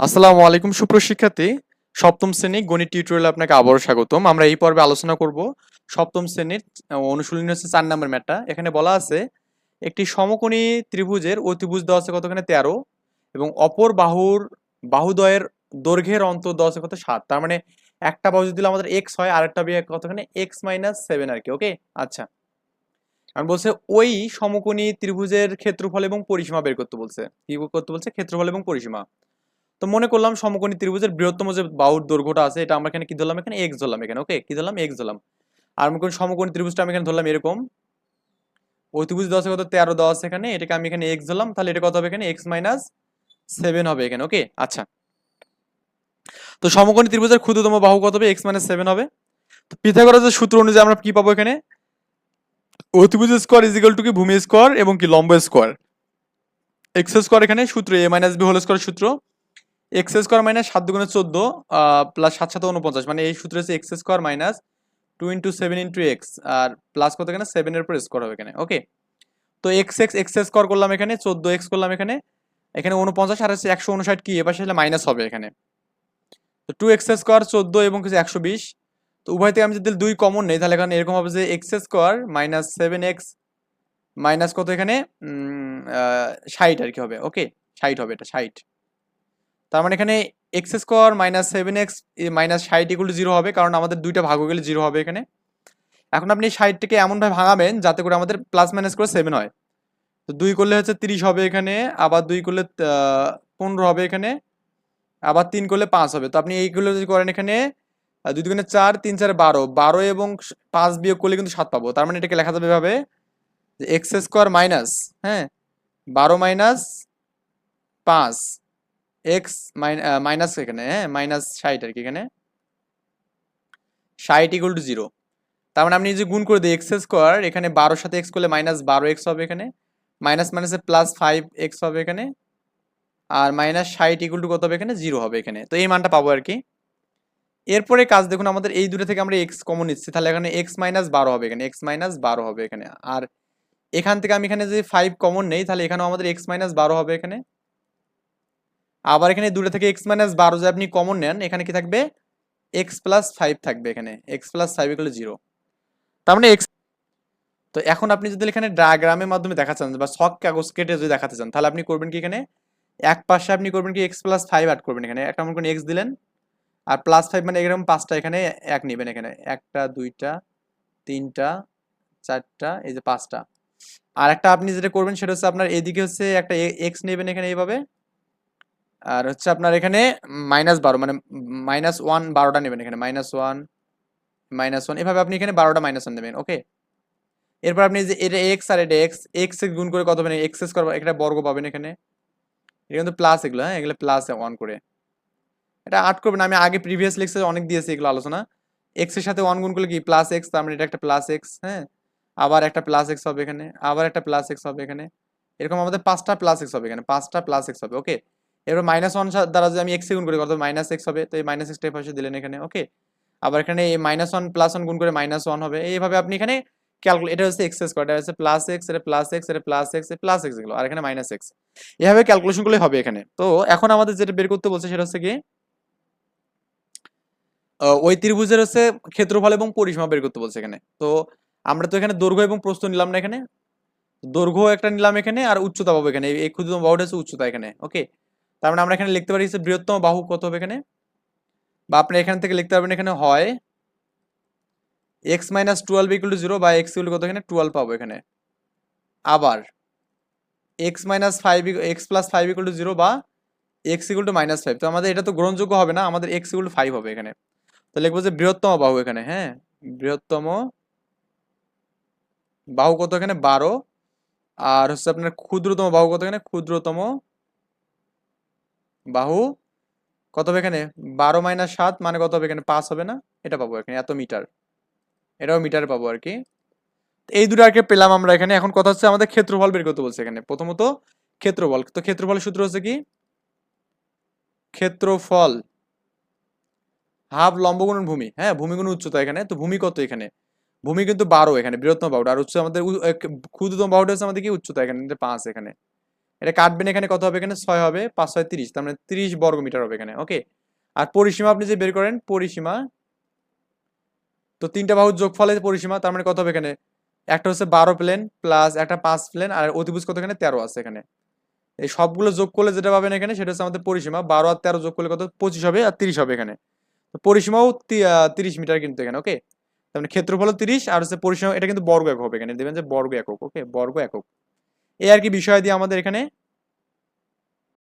আসসালামু আলাইকুম সুপ্রশিক্ষার্থী সপ্তম শ্রেণি গণিত টিউটোরিয়ালে আপনাকে আবারও স্বাগতম। আমরা এই পর্বে আলোচনা করব সপ্তম শ্রেণির অনুশীলনী হচ্ছে চার নম্বর ম্যাটটা। এখানে বলা আছে, একটি সমকোণী ত্রিভুজের অতিভুজ দেওয়া আছে কতখানে? তেরো। এবং অপর বাহুর, বাহুদ্বয়ের দৈর্ঘ্যের অন্তর দেওয়া আছে কত? সাত। তার মানে একটা বাহু যদি আমাদের এক্স হয়, আরেকটা বিয়ে কতখানে? এক্স মাইনাস সেভেন আর কি ওকে আচ্ছা। আমি বলছে, ওই সমকোণী ত্রিভুজের ক্ষেত্রফল এবং পরিসীমা বের করতে বলছে। কি করতে বলছে? ক্ষেত্রফল এবং পরিসীমা। তো মনে করলাম সমকোণী ত্রিভুজের বৃহত্তম যে বাহুর দৈর্ঘ্যটা আছে, এটা আমরা এখানে কি ধরলাম? এখানে এক্স ধরলাম এখানে ওকে কি ধরলাম? এক্স ধরলাম। আর আমি কোন সমকোণী ত্রিভুজটা আমি এখানে ধরলাম এরকম। ওই ত্রিভুজ দেওয়া কত? তেরো আছে এখানে। এটাকে আমি এখানে এক্স ধরলাম, তাহলে এটা কত হবে এখানে? এক্স মাইনাস সেভেন হবে এখানে ওকে আচ্ছা। তো সমকোণী ত্রিভুজের ক্ষুদ্রতম বাহু কত হবে? এক্স মাইনাস সেভেন হবে। তো পিথাগোরাসের সূত্র অনুযায়ী আমরা কি পাবো এখানে? অতিভুজ স্কোয়ার ইজিক্যাল টু কি? ভূমি স্কোয়ার এবং কি? লম্ব স্কোয়ার এক্স স্কোয়ার এখানে সূত্র a minus b whole square সূত্র। এক্স স্কোয়ার মাইনাস সাত দুগুণে চোদ্দ প্লাস সাত সাত উনপঞ্চাশ মানে এই সূত্র হচ্ছে x square minus two into seven into x আর প্লাস কত এখানে? সেভেনের উপর স্কোয়ার হবে এখানে ওকে তো এক্স এক্স এক্স স্কোয়ার করলাম এখানে, চোদ্দ এক্স করলাম এখানে এখানে উনপঞ্চাশ আর হচ্ছে একশো উনষাট কি? এবার সেটা মাইনাস হবে এখানে। তো টু এক্স স্কোয়ার চোদ্দ এবং কিছু একশো বিশ, তো উভয় থেকে আমি যদি দুই কমন নেই, তাহলে এখানে এরকম হবে যে x square minus seven x minus কত এখানে? ষাট আর কি হবে ওকে ষাট হবে এটা, ষাট। তার মানে এখানে x square minus seven x minus ষাট ইকুয়াল জিরো হবে, কারণ আমাদের দুইটা ভাগ হয়ে গেলে জিরো হবে এখানে। এখন আপনি ষাটটাকে এমনভাবে ভাঙাবেন যাতে করে আমাদের প্লাস মাইনাস করে সেভেন হয়। তো দুই করলে হচ্ছে তিরিশ হবে এখানে, আবার দুই করলে পনেরো হবে এখানে, আবার তিন করলে পাঁচ হবে। তো আপনি এইগুলো যদি করেন এখানে দুই দুগুণে চার, তিন চার বারো। বারো এবং পাঁচ বিয়োগ করলে কিন্তু সাত পাবো। তার মানে এটাকে লেখা যাবে এভাবে, যে এক্স স্কোয়ার মাইনাস হ্যাঁ বারো মাইনাস পাঁচ। এক্স মাইনাস এখানে হ্যাঁ? মাইনাস ষাট আর কি এখানে। ষাট ইকুয়াল টু জিরো তার মানে আপনি যদি গুণ করে দিই এক্স স্কোয়ার এখানে বারোর সাথে এক্স করলে মাইনাস বারো এক্স হবে এখানে। মাইনাস মাইনাসে প্লাস ফাইভ এক্স হবে এখানে। আর মাইনাস ষাট ইকুয়াল টু কত হবে এখানে? জিরো হবে এখানে। তো এই মানটা পাবো আর কি। এরপরে কাজ দেখুন, আমাদের এই দুটো থেকে আমরা এক্স কমন নিচ্ছি। তাহলে এখানে এক্স মাইনাস বারো হবে এখানে। এক্স মাইনাস বারো হবে এখানে। আর এখান থেকে আমি এখানে যদি ফাইভ কমন নেই, তাহলে এখানেও আমাদের এক্স মাইনাস বারো হবে এখানে। আবার এখানে দুটো থেকে এক্স মাইনাস বারো যদি আপনি কমন নেন, এখানে কি থাকবে? এক্স প্লাস ফাইভ থাকবে এখানে। এক্স প্লাস ফাইভ এগুলো জিরো তার মানে এক্স তো এখন আপনি যদি এখানে ডায়াগ্রামের মাধ্যমে দেখাতে চান, বা শখ কাগজ কেটে যদি দেখাতে চান, তাহলে আপনি করবেন কি এখানে? এক পাশে আপনি করবেন কি এক্স প্লাস ফাইভ অ্যাড করবেন এখানে। একটা মনে করেন এক্স দিলেন, আর প্লাস ফাইভ মানে এরকম পাঁচটা এখানে এক নেবেন এখানে। একটা, দুইটা, তিনটা, চারটা, এই যে পাঁচটা। আর একটা আপনি যেটা করবেন, সেটা হচ্ছে আপনার এদিকে হচ্ছে একটা এক্স নেবেন এখানে এইভাবে। আর হচ্ছে আপনার এখানে মাইনাস বারো মানে মাইনাস ওয়ান বারোটা নেবেন এখানে মাইনাস ওয়ান মাইনাস ওয়ান এভাবে আপনি এখানে বারোটা মাইনাস ওয়ান নেবেন ওকে এরপর আপনি যে এটা এক্স আর এটা এক্স এক্স এক্স গুণ করে কত পাবেন? এক্স এক্স করব একটা বর্গ পাবেন এখানে। এটা কিন্তু প্লাস এগুলো হ্যাঁ? এগুলো প্লাস ওয়ান করে। এটা আট করবেন, আমি আগে প্রিভিয়াস লেকচারে অনেক দিয়েছি এগুলো আলোচনা। এক্সের সাথে ওয়ান গুণ করলে কি? প্লাস এক্স তার মানে এটা একটা প্লাস এক্স হ্যাঁ? আবার একটা প্লাস এক্স হবে এখানে, আবার একটা প্লাস এক্স হবে এখানে। এরকম আমাদের পাঁচটা প্লাস এক্স হবে এখানে, পাঁচটা প্লাস এক্স হবে ওকে এবার মাইনাস ওয়ান দ্বারা যদি আমি এক্স গুণ করি, কত? মাইনাস এক্স হবে। তো এই মাইনাস এক্সটা পাশে দিলেন এখানে ওকে আবার এখানে এই মাইনাস ওয়ান প্লাস ওয়ান গুণ করে মাইনাস ওয়ান হবে। এইভাবে আপনি এখানে ক্যালকুলেট এটা হচ্ছে এক্স স্কোয়ার এটা হচ্ছে প্লাস এক্স এটা প্লাস এক্স এটা প্লাস এক্স প্লাস এক্স এগুলো, আর এখানে মাইনাস এক্স এভাবে ক্যালকুলেশন করলে হবে এখানে। তো এখন আমাদের যেটা বের করতে বলছে সেটা হচ্ছে কি ওই ত্রিভুজের হচ্ছে ক্ষেত্রফল এবং পরিসীমা বের করতে বলছে এখানে। তো আমরা তো এখানে দৈর্ঘ্য এবং প্রস্থ নিলাম না এখানে। দৈর্ঘ্য একটা নিলাম এখানে, আর উচ্চতা পাবো এখানে। এই ক্ষুদ্রতম বাহুটা হচ্ছে উচ্চতা এখানে ওকে তার মানে আমরা এখানে লিখতে পারি হচ্ছে বৃহত্তম বাহু কত হবে এখানে? বা আপনি এখান থেকে লিখতে পারবেন এখানে হয় x minus twelve equal to zero বা এক্স ইকুয়াল কত এখানে? টুয়েলভ পাবো এখানে। আবার x minus five x plus five equal to zero বা x equal to minus five তো আমাদের এটা তো গ্রহণযোগ্য হবে না, আমাদের এক্স ইকুয়াল ফাইভ হবে এখানে। তো লিখব যে বৃহত্তম বাহু এখানে হ্যাঁ? বৃহত্তম বাহু কত এখানে? বারো। আর হচ্ছে আপনার ক্ষুদ্রতম বাহু কত এখানে? ক্ষুদ্রতম বাহু, কত হবে এখানে? বারো মাইনাস সাত মানে কত হবে এখানে? পাঁচ হবে না? এটা পাবো এখানে, এত মিটার। এটাও মিটার পাবো আর কি। এই দুটো আর পেলাম আমরা এখানে। এখন কথা হচ্ছে আমাদের ক্ষেত্রফল বের করতে বলছে এখানে। প্রথমত, ক্ষেত্রফল। তো ক্ষেত্রফলের সূত্র হচ্ছে কি? ক্ষেত্রফল হাফ লম্ব গুণন ভূমি। হ্যাঁ ভূমি গুণ উচ্চতা এখানে। তো ভূমি কত এখানে? ভূমি কিন্তু বারো এখানে, বৃহত্তম বাহুটা আর উচ্চতা আমাদের ক্ষুদ্রতম বাহুটা হচ্ছে আমাদের কি? উচ্চতা এখানে, পাঁচ এখানে। এটা কাটবেন এখানে কত হবে এখানে? ছয় হবে, পাঁচ ছয় তিরিশ, তার মানে তিরিশ বর্গ মিটার হবে এখানে ওকে আর পরিসীমা আপনি যে বের করেন, পরিসীমা, তো তিনটা বাহুর যোগফলে পরিসীমা, তার মানে কত হবে এখানে? একটা হচ্ছে বারো প্লেন প্লাস একটা পাঁচ প্লেন, আর অতিভুজ কত এখানে? তেরো আছে এখানে। এই সবগুলো যোগ করলে যেটা পাবেন এখানে, সেটা হচ্ছে আমাদের পরিসীমা, বারো আর তেরো যোগ করলে কত? পঁচিশ হবে আর তিরিশ হবে এখানে। পরিসীমাও তিরিশ মিটার কিন্তু এখানে ওকে তার মানে ক্ষেত্রফল তিরিশ, আর হচ্ছে পরিসীমা এটা কিন্তু বর্গ একক হবে এখানে, দেখবেন যে বর্গ একক ওকে বর্গ একক। এই আর কি বিষয় দিয়ে আমাদের এখানে